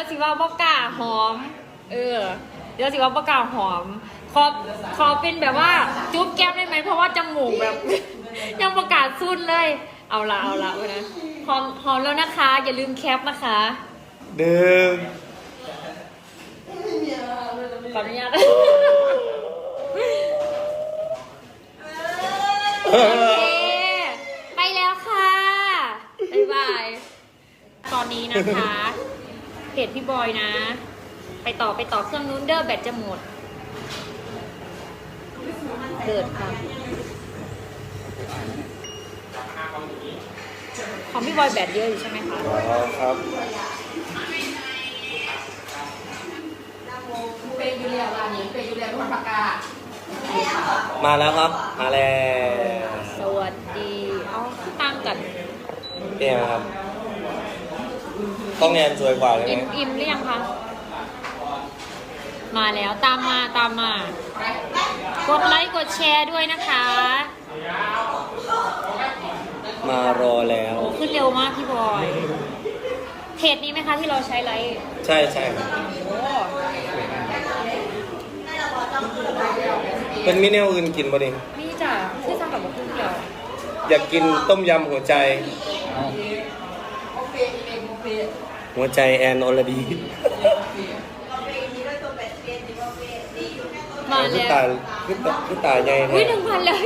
ยวสิว่าบ่กล้าหอม เออ เดี๋ยวสิว่าบ่กล้าหอม ขอขอเป็นแบบว่าจุ๊บแก้มได้ไหมเพราะว่าจมูกแบบ ยังประกาศสุดเลย เอาละเอาละเอานะหอมหอมแล้วนะคะ อย่าลืมแคปนะคะหนึ่งขออนุญาตโอเคไปแล้วค่ะ บ๊ายบาย ตอนนี้นะคะเพ จพี่บอยนะ ไปต่อไปต่อเครื่องนู้นเด้อแบตจะหมด เกิดค่ะของพี่บอยแบตเยอะอยู่ใช่ไหมคะอ๋อครับมาแล้วครับ มาแล้ว สวัสดี เอาตั้งกันเป็นไงครับ ต้องแอนสวยกว่าเลยอิ่มไหมอิ่มหรือยังคะ มาแล้วตามมาตามมา กดไลค์กดแชร์ด้วยนะคะ มารอแล้วโอ้ขึ้นเร็วมากพี่บอย เพจนี้ไหมคะที่เราใช้ไลค์ใช่ใช่ครับโอ้เป็นมิเนลอื่นกินบ่ดินี่จ้ะที่สั่งกับบุกุ้งเดียวอยากกินต้มยำหัวใจ หัวใจแอนอลดีมาคือแล้วตาคือตาคือตาใหญ่อุ้ยแท้หนึ่งพันแล้ว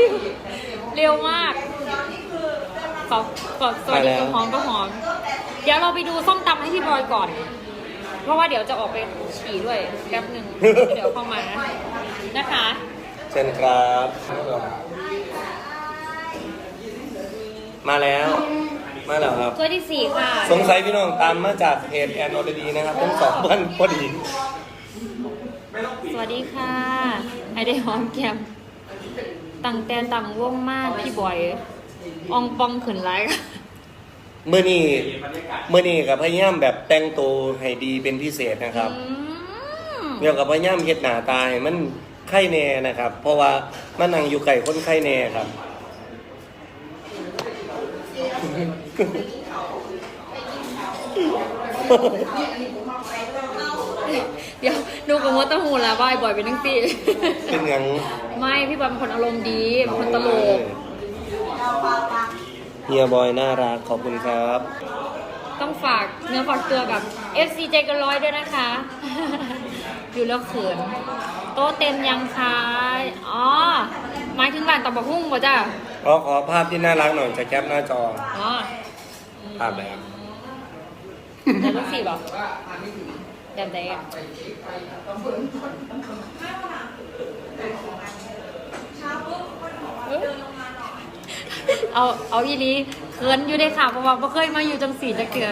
เร็วมากขอขอสวัสดีมาแล้วกับหอมก็หอม เดี๋ยวเราไปดูส้มตำให้พี่บอยก่อน เพราะว่าเดี๋ยวจะออกไปฉี่ด้วยแป๊บหนึ่งเดี๋ยวเข้ามานะคะ เชิญครับ มาแล้ว มาแล้วครับ ตัวที่สี่ค่ะ สงสัยพี่น้องตามมาจากเพจแอนอลดีนะครับทั้งสองวันพอดีสวัสดีค่ะ ไอได้หอมแก้มตั้งแต่ตั้งวงมากพี่บอยอองปองขืนไรค่ะเมื่อนี้เมื่อนี้กับพยายามแบบแต่งตัวให้ดีเป็นพิเศษนะครับอืมเกี่ยวกับพยายามเฮ็ดหน้าตาให้มันไข่แน่นะครับ เพราะว่ามันนั่งอยู่ไก่คนไข่แน่ครับ เดี๋ยวดูกับมดตะหูละว่าไอ้บอยเป็นนังตีเป็นหยังไม่พี่บอยเป็นคนอารมณ์ดีเป็นคนตลก เฮียบอยน่ารักขอบคุณครับ ต้องฝากเนื้อฝากตัวกับ FC ใจเกันร้อยด้วยนะคะ อยู่แล้วเขิน โต๊ะเต็มยังคะอ๋อหมายถึงบ้านตำบักหุ่งป่ะจ้ะ ขอขอภาพที่น่ารักหน่อยจะแคปหน้าจอ อ๋อ ภาพแบบแต่ลูกสี่บอกแบบไหนอะเอาเอาอีนี้เขินอยู่ได้ค่ะเพราะว่าไม่เคยมาอยู่จังสีจักเกือ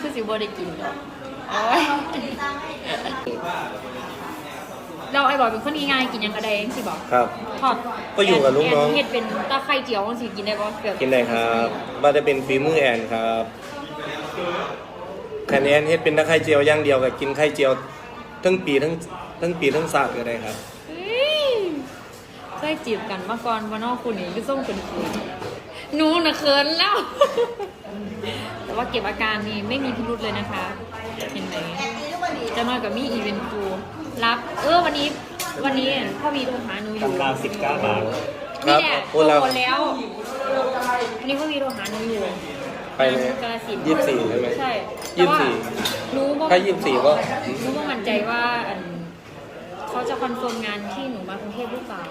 คือสิบ่ได้กินดอกโอ้ย เราไอ้บอกเป็นคนง่ายๆกินหยังกระไดสิบอกครับ ทอดก็อยู่กับลูกน้อง แเห็ดเป็นตาไข่เจียวมันสิกินได้ป่ะแบบกินได้ครับว่าจะเป็นฝีมือแอนครับคะแนนเฮ็ดเป็นตะไคร่เจียวอย่างเดียวกับกินไข่เจียวทั้งปีทั้งทั้งปีทั้งศาสตร์ก็ได้ครับเฮ้ยเคยจีบกันมาก่อนว่านอกคุณนี่คือส่งเป็นคุยหนูน่ะเขินแล้ว แต่ว่าเก็บอาการนี่ไม่มีพิรุธเลยนะคะ เห็นไหม จะน้อยกับมีอีเวนต์ตูรับเออวันนี้วันนี้พ่อวีโทรหาหนูอยู่ตำรา19บาท นี่แหละครับโทโอนแล้วรแล้ววันนี้พ่อวีโทรหาหนูอยู่ไปเลยกาฬสินธุ์ยี่สิบสี่ใช่ไหมใช่ยี่สิบสี่แต่ว่ารู้ว่าถ้ายี่สิบสี่ก็รู้ว่ามั่นใจว่าอันเขาจะคอนเฟิร์มงานที่หนูมากรุงเทพหรือเปล่า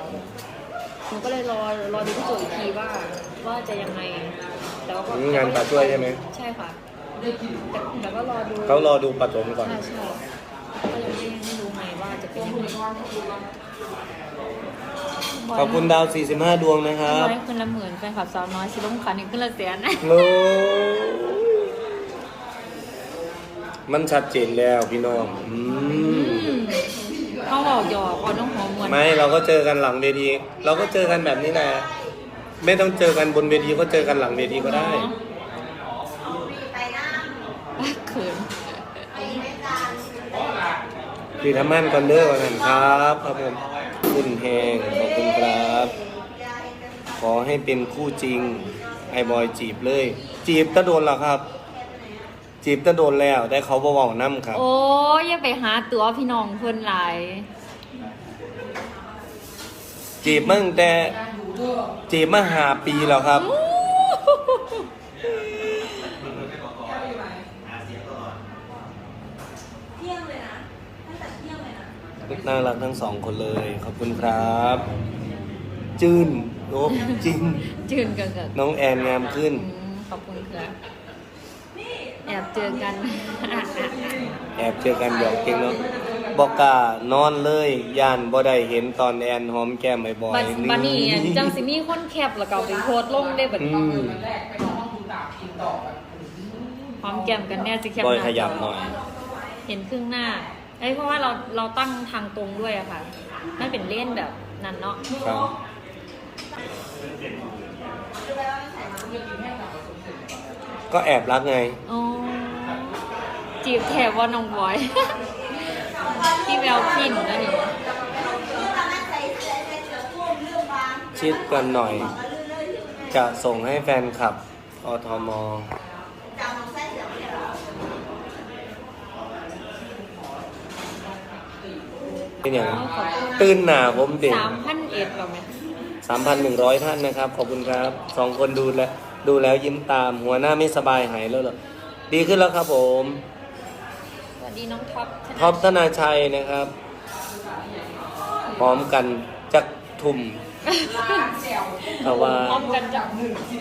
หนูก็เลยรอรอดูพี่โจอีกทีว่าว่าจะยังไงแต่ว่าก็งานปาช่วยใช่ไหมใช่ค่ะ แต่แต่ก็รอดูเขารอดูปฐมก่อน ใช่ใช่ก็ยังไม่ไม่รู้ไงว่าจะเป็นยังไงขอบคุณดาว 45 ดวงนะคน้รับอยขึ้นละหมื่นแฟนคลับสาวน้อยสิลงขันอีกขึ้นละแสนนะโอ้มันชัดเจนแล้วพี่น้องอืมเขาบอกหยอกเอาน้องหอมมวนไม่เราก็เจอกันหลังเวที เราก็เจอกันแบบนี้แหละไม่ต้องเจอกันบนเวทีก็เจอกันหลังเวทีก็ได้ คือทำมั่นก่อนเด้อก่อนกันครับครับผมคุณแหงขอบคุณครับ ขอให้เป็นคู่จริง ไอ้บอยจีบเลย จีบตะโดนเหรอครับ จีบจะโดนแล้วแต่เขาบ่เว้านํครับ โอ้ยอย่าไปหาตัวพี่น้องเพิ่นหลายจีบมาตั้งแต่จีบมาหาปีแล้วครับ น่ารักทั้งสองคนเลย ขอบคุณครับ จืนโอ้จริง จืนกันกันน้องแอนงามขึ้นอืมขอบคุณค่ะแอบเจอกันแอบเจอกันหยอกเก่งเนาะบอกกล้านอนเลยย่านบ่ได้เห็นตอนแอนหอมแก้มบ่อยบัดๆบัดนี้จังสิมีคนแคปแล้วก็เอาไปโพสต์ลงได้บัดอืนี้มแรกไปนอนห้องดูตากินต่อแบบพร้อมแก้มกันแน่สิแคปบอยหน้าขยับจหน่อย เห็นครึ่งหน้า เอ้ยเพราะว่าเราเราตั้งทางตรงด้วยอะค่ะไม่เป็นเล่นแบบนั้นเนาะครับก็แอบรักไงอ๋อจีบแถบว่าน้องบอย พี่แววพินนะนี่ชิดกันหน่อย จะส่งให้แฟนคลับอทม เป็นอย่างตื่นหนาผมเด็กสามพันเอ็ดหรอไหมสามพันหนึ่งร้อยท่านนะครับ ขอบคุณครับสองคนดูแลวดูแล้วยิ้มตาม หัวหน้าไม่สบายหายแล้วเหรอดีขึ้นแล้วครับผมสวัสดีน้องท็อปธนาท็อปธนาชัยนะครับพร้อมกันจักทุ่มแต่ว่าพร้อมกันจับ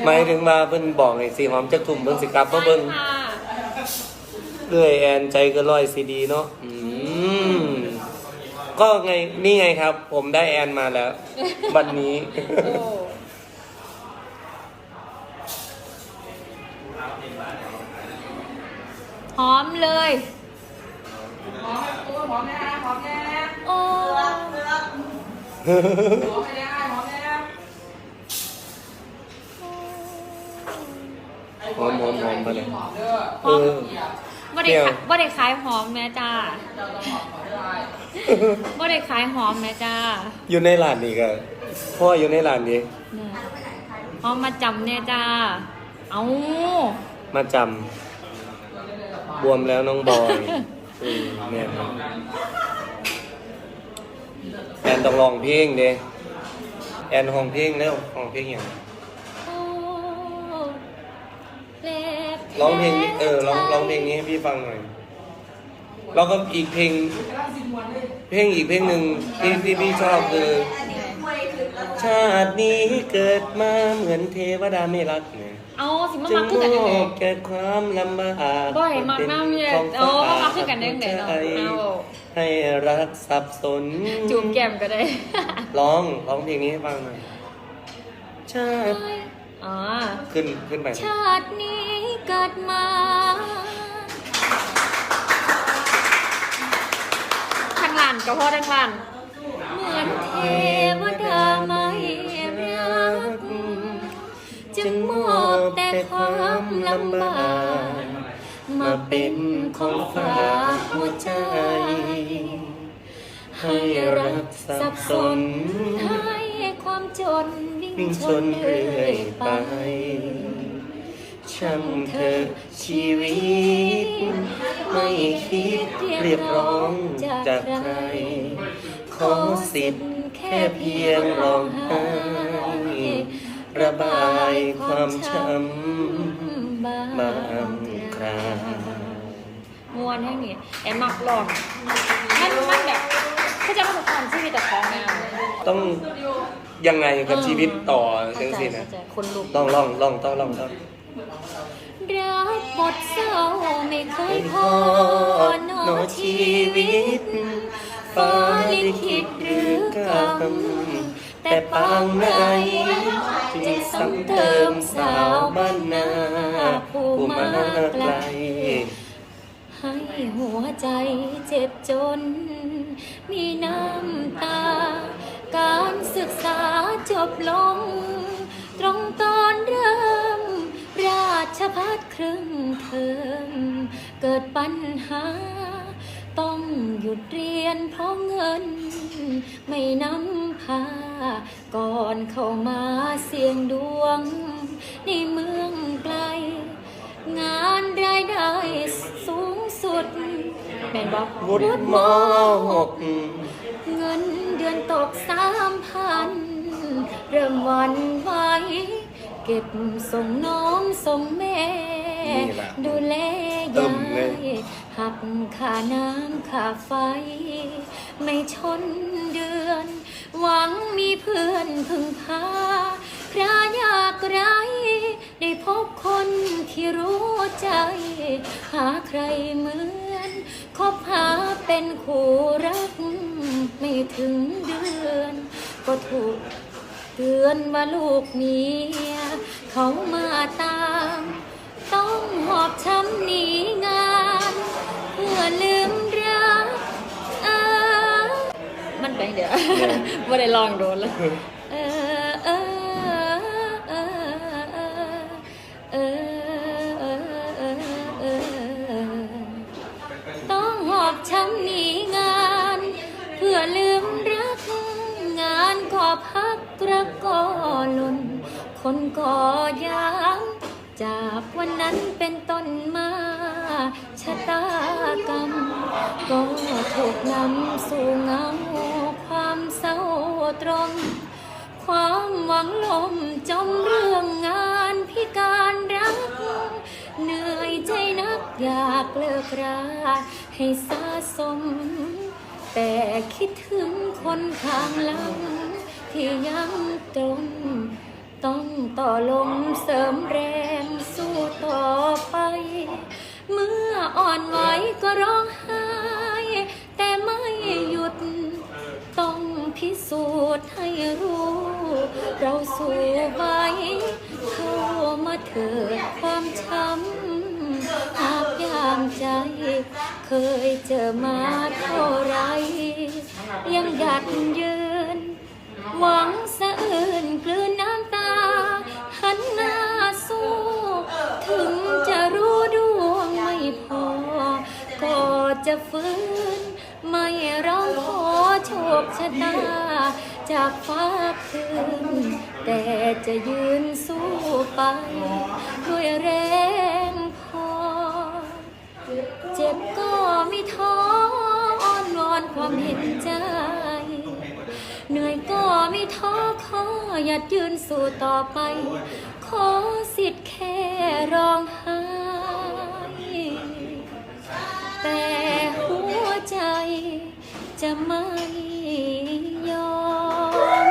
หมายถึงว่าเพิ่นบอกให้สีหอมจักทุ่มเบิ่งสิกลับมาเบิ่งใช่ค่ะเอื้อยแอนใจก็ร้อยซีดีเนาะอืม ก็ไงนี่ไงครับ ผมได้แอนมาแล้ว วันนี้ โอ้หอมเลย หอมตัวหอมแน่หอมแน่โอ้หอมแน่หอมแน่หอมหอมหอมไปเลยหอมเด้อเออบ่ได้ขายบ่ได้ขายหอมแม่จ้า เจ้าต้องหอมขอได้ บ่ได้ขายหอมแม่จ้าอยู่ในร้านนี่ก็พ่ออยู่ในร้านนี้เนี่ยหอมมาจำแน่จ้า เอามาจำบวมแล้วน้องบอยเออแม่นครับแอนต้องร้องเพลงเด้แอนห้องเพลงแล้วห้องเพลงอย่างโอ้เล็บ ร้องเพลงเออร้องร้องเพลงนี้ให้พี่ฟังหน่อย แล้วก็อีกเพลง เพลงอีกเพลงหนึ่งที่ที่พี่ชอบคือ ชาตินี้เกิดมาเหมือนเทวดาไม่รักเนี่ยเอาสิมาจึมางคือกันยังไงมอบแก่ความลำบากบ่ให้มักน้ำเนี่ยโอ้มามาคือกันได้ยังไงเนาะเอาให้รักสับสน จูบแก้มก็ได้ ร้องร้องเพลงนี้ให้ฟังหน่อยชาติอ๋อขึ้นขึ้นไป ชาตินี้เกิดมาทางหลานก็พอทางหลานเหมือนเทวดาไม่รักจึงมอบแต่ความลำบากมาเป็นของฝากหัวใจ ให้รักสับสนให้ความจนวิ่งชนเรื่อยไป ช่างเธอชีวิต ไม่คิดเรียกร้องจากใคร ขอสิทธิ์แค่เพียงร้องไห้ระบายความช้ำบางคราวมวนให้นี่แอบมักหลอกมันมันแบบเขาจะมาสะท้อนชีวิตแต่ของงานต้องยังไงกับชีวิตต่อจังสินะเข้าใจคนลุกลองลองลองต้องลองต้อง รักหมดเศร้าไม่เคยพอหนอชีวิตฟ้าลิขิตหรือกรรมแต่ปางไหนจะซ้ำเติมสาวบ้านนาผู้มาไกลให้หัวใจเจ็บจน มีน้ำตา การศึกษาจบลง ตรงตอนเริ่ม ชพัฒครึ่งเทอมเกิดปัญหา ต้องหยุดเรียนเพราะเงิน ไม่นำพา ก่อนเข้ามาเสี่ยงดวง ในเมืองไกล งานรายได้สูงสุด แม่นบอกวุฒิมหกเงินเดือนตกสามพัน เริ่มหวันไหว เก็บส่งน้องส่งแม่ นี่ล่ะดูแลตึยามเลย ยหักค่าน้ำค่าไฟ ไม่ชนเดือน หวังมีเพื่อนพึ่งพา พระอยากไร ได้พบคนที่รู้ใจ หาใครเหมือนคบหาเป็นคู่รัก ไม่ถึงเดือน ก็ถูก เตือนว่าลูกเมีย เขามาตาม ต้องหอบช้ำหนีงาน เพื่อลืมรักเออมันไปเดี๋ยวไม่ได้ลองโดนเลยเออเออเออเออเออเออต้องหอบช้ำหนีงาน เพื่อลืมรักงานก็พักกระกอลุน คนก็ย้ำจากวันนั้นเป็นต้นมาชะตากรรม ก็ถูกนำสู่เงาความเศร้าตรงความหวังลมจมเรื่องงานพิการรัก เหนื่อยใจนักอยากเลิกราให้สะสม แต่คิดถึงคนข้างหลังที่ยังตรง ต้องต่อลมเสริมแรงสู้ต่อไป เมื่ออ่อนไหวก็ร้องไห้ แต่ไม่หยุด ต้องพิสูจน์ให้รู้ เราสู้ไหวเข้ามาเถิดความช้ำหากยามใจ เคยเจอมาเท่าไร ยังหยัดยืน หวังสะอื่นกลืน จะฟื้น ไม่ร้องขอโชคชะตา จากฟ้าคืน แต่จะยืนสู้ไป ด้วยแรงพอ เจ็บก็ไม่ท้ออ้อนวอนความเห็นใจ เหนื่อยก็ไม่ท้อขอหยัดยืนสู้ต่อไป ขอสิทธิ์แค่ร้องไห้ จะไม่ยอม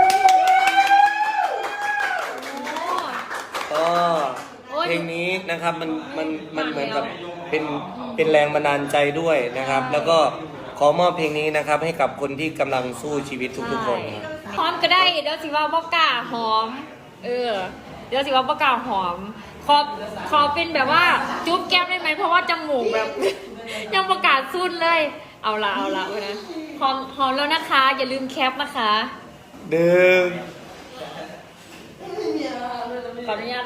ก็โอ้ยเพลงนี้นะครับมันมันมันเหมือนกับเป็นเป็นแรงบันดาลใจด้วยนะครับ แล้วก็ขอมอบเพลงนี้นะครับ ให้กับคนที่กำลังสู้ชีวิตทุกๆคนนะครับ หอมก็ได้เดี๋ยวสิว่าบอกกล้าหอม เออ เดี๋ยวสิว่าบอกกล้าหอม ขอขอเป็นแบบว่าจุ๊บแก้มได้ไหมเพราะว่าจมูกแบบ ยังประกาศสุดเลย เอาละเอาละวันนะ หอมหอมแล้วนะคะ อย่าลืมแคปนะคะเดิมขออนุญาต